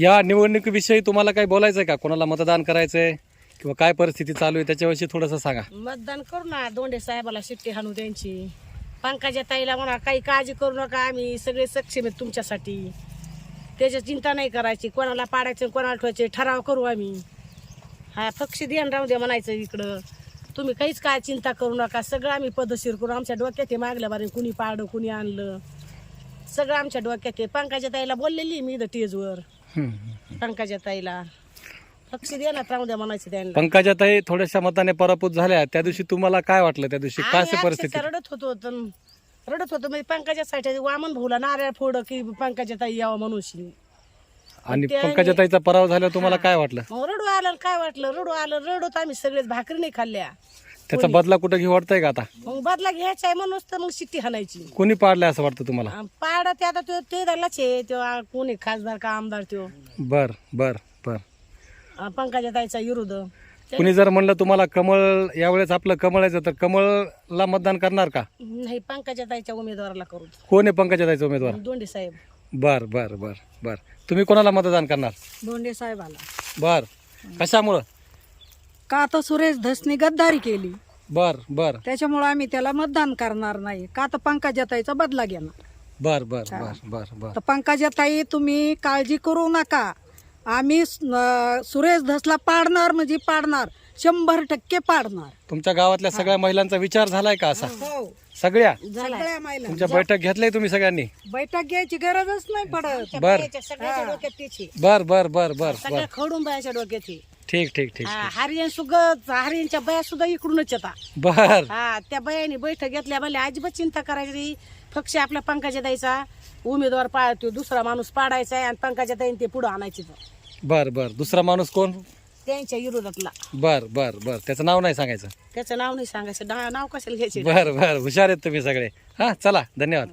या निवडणुकीविषयी तुम्हाला काही बोलायचं आहे का? कोणाला मतदान करायचंय किंवा काय परिस्थिती चालू आहे त्याच्याविषयी थोडंसं सांगा. मतदान करू ना दोंडे साहेबाला शिट्टी हाणू त्यांची. पंकजा ताईला म्हणा काही काळजी करू नका आम्ही सगळे सक्षम आहेत तुमच्यासाठी. त्याची चिंता नाही करायची कोणाला पाडायचं कोणाला ठेवायचे ठराव करू आम्ही. हा पक्ष ध्यान राहू द्या म्हणायचं इकडं. तुम्ही काहीच काय चिंता करू नका सगळं आम्ही पदशीर करू आमच्या डोक्यात हे मागल्या बारे कुणी पाडलं कुणी आणलं. सगळं आमच्या डोक्यात आहे. पंकजा ताईला बोललेली मी इथं टेजवर पंकजा ताईला द्या म्हणायचं त्यांना. पंकजाताई थोड्याशा मताने पराभूत झाल्या. त्या दिवशी तुम्हाला काय वाटलं त्या दिवशी? काय परिस्थिती? रडत होतो तर रडत होतो. म्हणजे पंकजासाठी वामन भाऊला नारळ फोड की पंकजा ताई यावं म्हणून आणि त्याने- पंकजाताईचा पराभव झाल्यावर तुम्हाला काय वाटलं? मग रडू आलं काय वाटलं? रडू आलं रडत आम्ही सगळेच भाकरी नाही खाल्ल्या. त्याचा बदला कुठं घेऊ वाटतंय का आता? मग बदला घ्यायचा आहे म्हणून तर मग शिट्टी हाणायची. कोणी पाडलंय असं वाटतं तुम्हाला? अं, पाडा ते आता तो ते दलाच आहे. तो आ, कोणी खासदार का आमदार तो? बर बर बर. अं, पंकजा ताईचा विरुद्ध. कुणी जर म्हणलं तुम्हाला कमळ यावेळेस आपलं कमळायचं तर कमळला मतदान करणार का? नाही पंकजा ताईच्या उमेदवाराला करू. कोण आहे पंकजाताईचा उमेदवार? दोंडे साहेब. बर बर बर बर. तुम्ही कोणाला मतदान करणार? दोंडे साहेबाला. बर. कशामुळं? का तर सुरेश धसनी गद्दारी केली? बर बर. त्याच्यामुळे आम्ही त्याला मतदान करणार नाही. का तर पंकजाताईचा बदला घेणार. बर बर बर बर बर. तर पंकजाताई तुम्ही काळजी करू नका. आम्ही अं, सुरेश धसला पाडणार म्हणजे पाडणार. शंभर टक्के पाडणार. तुमच्या गावातल्या सगळ्या महिलांचा विचार झालाय का असा? हो सगळ्या? सगळ्या महिला तुमच्या बैठक घेतली तुम्ही सगळ्यांनी? बैठक घ्यायची गरजच नाही पडत. बर. बायाच्या सगळ्याच्या डोक्यात तिची. बर बर बर बर बर. सगळ्या खडून बायाच्या ती. ठीक ठीक ठीक हा, हरियाण सुद्धा हरियांच्या बाया सुद्धा इकडूनच येतात. बर. हा त्या बायाने बैठक घेतल्या म्हणले अजिबात चिंता करायची. पक्ष आपल्या पंकजा द्यायचा उमेदवार पाळतो दुसरा माणूस पाडायचा आहे आणि पंकजा ताईने ते पुढे आणायचे बर बर. दुसरा माणूस कोण? त्यांच्या विरोधातला. बर बर बर. त्याचं नाव नाही सांगायचं. त्याचं नाव नाही सांगायचं. डा- नाव कशाला घ्यायचे? बर बर. हुशार आहेत तुम्ही सगळे. हा चला. धन्यवाद.